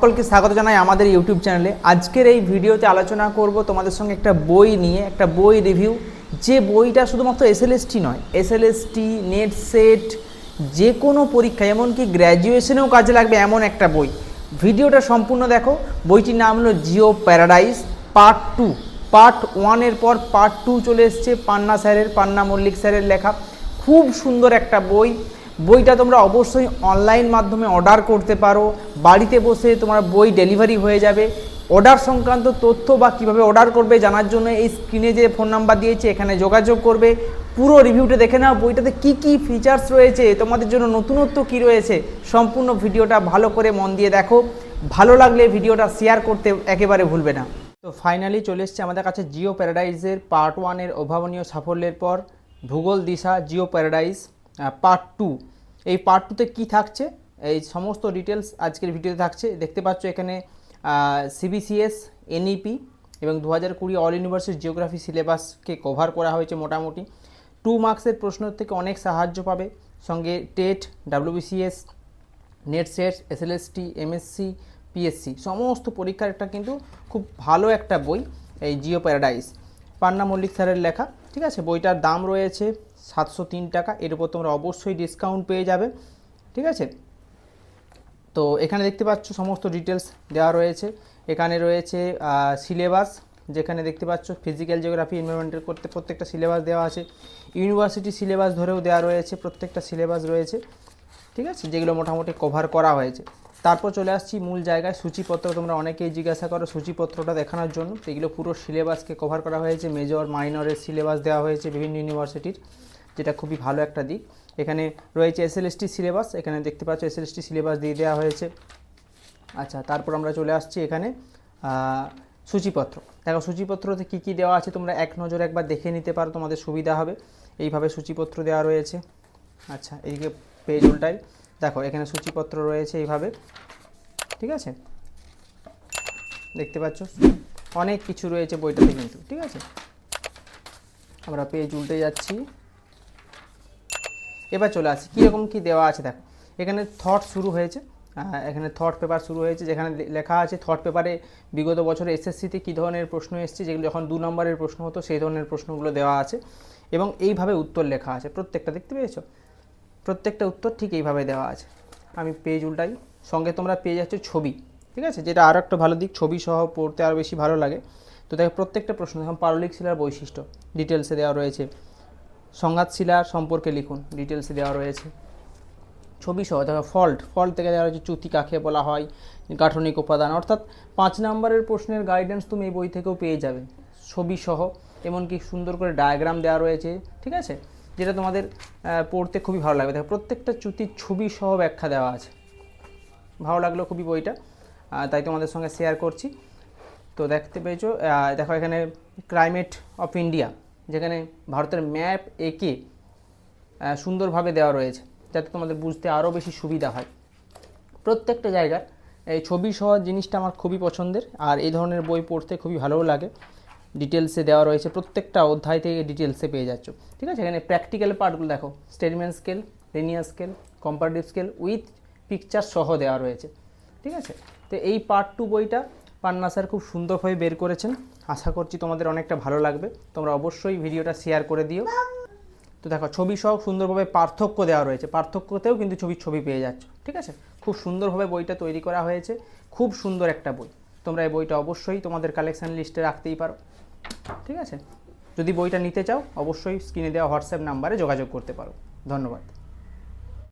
সকলকে স্বাগত জানাই আমাদের ইউটিউব চ্যানেলে আজকের এই ভিডিওতে আলোচনা করব তোমাদের সঙ্গে একটা বই নিয়ে, একটা বই রিভিউ যে বইটা শুধুমাত্র এসএলএসটি নয় এসএলএসটি নেট সেট যে কোনো পরীক্ষা, এমনকি গ্র্যাজুয়েশনেও কাজে লাগবে এমন একটা বই। ভিডিওটা সম্পূর্ণ দেখো। বইটির নাম হলো geo paradise part two part ওয়ানের পর পার্ট টু চলে এসছে পান্না স্যারের, পান্না মল্লিক স্যারের লেখা। খুব সুন্দর একটা বই। বইটা তোমরা অবশ্যই অনলাইন মাধ্যমে অর্ডার করতে পারো। বাড়িতে বসে তোমার বই ডেলিভারি হয়ে যাবে। অর্ডার সংক্রান্ত তথ্য বা কীভাবে অর্ডার করবে জানার জন্য এই স্ক্রিনে যে ফোন নাম্বার দিয়েছে, এখানে যোগাযোগ করবে। পুরো রিভিউটা দেখে নাও। বইটাতে কি কি ফিচার্স রয়েছে, তোমাদের জন্য নতুনত্ব কি রয়েছে, সম্পূর্ণ ভিডিওটা ভালো করে মন দিয়ে দেখো। ভালো লাগলে ভিডিওটা শেয়ার করতে একেবারে ভুলবে না। তো ফাইনালি চলে এসছে আমাদের কাছে জিও প্যারাডাইজের পার্ট ওয়ানের অভাবনীয় সাফল্যের পর, ভূগোল দিশা জিও প্যারাডাইজ পার্ট টু এই পার্ট টুতে কী থাকছে? এই সমস্ত ডিটেলস আজকের ভিডিওতে থাকছে। দেখতে পাচ্ছ এখানে সিবিসিএস এনইপি E এবং দু হাজার কুড়ি অল ইউনিভার্সিটি জিওগ্রাফি সিলেবাসকে কভার করা হয়েছে মোটামুটি। টু মার্কসের প্রশ্ন থেকে অনেক সাহায্য পাবে। সঙ্গে TET WBCS NET SET SLST MSC PSC সমস্ত পরীক্ষার একটা কিন্তু খুব ভালো একটা বই, এই জিও প্যারাডাইস পান্না মল্লিক স্যারের লেখা, ঠিক আছে? বইটার দাম রয়েছে সাতশো তিন টাকা, এর উপর তোমরা অবশ্যই ডিসকাউন্ট পেয়ে যাবে, ঠিক আছে? তো এখানে দেখতে পাচ্ছ সমস্ত ডিটেলস দেওয়া রয়েছে। এখানে রয়েছে সিলেবাস যেখানে দেখতে পাচ্ছ ফিজিক্যাল জিওগ্রাফি এনভায়রনমেন্টাল করতে প্রত্যেকটা সিলেবাস দেওয়া আছে। ইউনিভার্সিটি সিলেবাস ধরেও দেওয়া রয়েছে, প্রত্যেকটা সিলেবাস রয়েছে, ঠিক আছে? যেগুলো মোটামুটি কভার করা হয়েছে। তারপর চলে আসছি মূল জায়গায় সূচিপত্র। তোমরা অনেকেই জিজ্ঞাসা করো সূচিপত্রটা দেখানোর জন্য। এগুলো পুরো সিলেবাসকে কভার করা হয়েছে। মেজর মাইনরের সিলেবাস দেওয়া হয়েছে বিভিন্ন ইউনিভার্সিটির যেটা খুবই ভালো একটা দিক। এখানে রয়েছে এসএলএসটি সিলেবাস। এখানে দেখতে পাচ্ছ এসএলএসটি সিলেবাস দিয়ে দেওয়া হয়েছে। আচ্ছা তারপর আমরা চলে আসছি এখানে সূচিপত্র। দেখো, সূচিপত্রতে কী কী দেওয়া আছে তোমরা এক নজরে একবার দেখে নিতে পারো, তোমাদের সুবিধা হবে। এইভাবে সূচিপত্র দেওয়া রয়েছে। আচ্ছা এইদিকে পেজ উল্টাই দেখো, এখানে সূচিপত্র রয়েছে এইভাবে। ঠিক আছে? দেখতে পাচ্ছ? অনেক কিছু রয়েছে বইটাতে কিন্তু, ঠিক আছে? আমরা পেজ উল্টে যাচ্ছি। এবার চলে আসি, কীরকম কী দেওয়া আছে দেখো। এখানে থট শুরু হয়েছে এখানে থট পেপার শুরু হয়েছে, যেখানে লেখা আছে থট পেপারে বিগত বছরে এসএসসিতে কী ধরনের প্রশ্ন এসেছে, যেগুলো যখন দু নম্বরের প্রশ্ন হতো, সেই ধরনের প্রশ্নগুলো দেওয়া আছে। এবং এইভাবে উত্তর লেখা আছে, প্রত্যেকটা, দেখতে পেয়েছ? প্রত্যেকটা উত্তর ঠিক এইভাবে দেওয়া আছে। আমি পেজ উল্টাই, সঙ্গে তোমরা পেয়ে যাচ্ছ ছবি, ঠিক আছে? যেটা আরও একটা ভালো দিক, ছবি সহ পড়তে আরও বেশি ভালো লাগে। তো দেখো, প্রত্যেকটা প্রশ্ন যেমন পারলিক শিলার বৈশিষ্ট্য ডিটেলসে দেওয়া রয়েছে। সংঘাত শিলার সম্পর্কে লিখুন ডিটেলসে দেওয়া রয়েছে। ছবি সহ, দেখো ফল্ট ফল্ট থেকে দেওয়া রয়েছে চ্যুতি কাকে বলা হয়, গাঠনিক উপাদান, অর্থাৎ পাঁচ নম্বরের প্রশ্নের গাইডেন্স তুমি এই বই থেকেও পেয়ে যাবে। ছবি সহ, এমনকি সুন্দর করে ডায়াগ্রাম দেওয়া রয়েছে, ঠিক আছে? যেটা তোমাদের পড়তে খুবই ভালো লাগবে। দেখো, প্রত্যেকটা চ্যুতির ছবি সহ ব্যাখ্যা দেওয়া আছে। ভালো লাগল খুবই বইটা তাই তোমাদের সঙ্গে শেয়ার করছি। তো দেখতে পেয়েছ দেখো এখানে ক্লাইমেট অফ ইন্ডিয়া যেখানে ভারতের ম্যাপ এঁকে সুন্দরভাবে দেওয়া রয়েছে, যাতে তোমাদের বুঝতে আরও বেশি সুবিধা হয়। প্রত্যেকটা জায়গার এই ছবি সহ জিনিসটা আমার খুবই পছন্দের, আর এই ধরনের বই পড়তে খুবই ভালোও লাগে। ডিটেলসে দেওয়া রয়েছে। প্রত্যেকটা অধ্যায় থেকে ডিটেলসে পেয়ে যাচ্ছ। ঠিক আছে? এখানে প্র্যাকটিক্যাল পার্টগুলো দেখো। Statement scale linear scale comparative scale with picture সহ দেওয়া রয়েছে। ঠিক আছে? তো এই পার্ট টু বইটা পান্না স্যার খুব সুন্দরভাবে বের করেছেন। আশা করছি তোমাদের অনেকটা ভালো লাগবে। তোমরা অবশ্যই ভিডিওটা শেয়ার করে দিও। তো দেখো, ছবি সহ সুন্দরভাবে পার্থক্য দেওয়া রয়েছে। পার্থক্যতেও কিন্তু ছবির ছবি পেয়ে যাচ্ছ। ঠিক আছে? খুব সুন্দরভাবে বইটা তৈরি করা হয়েছে। খুব সুন্দর একটা বই। তোমরা এই বইটা অবশ্যই তোমাদের কালেকশান লিস্টে রাখতেই পারো। ঠিক আছে? যদি বইটা নিতে চাও, অবশ্যই স্ক্রিনে দেওয়া হোয়াটসঅ্যাপ নাম্বারে যোগাযোগ করতে পারো। ধন্যবাদ।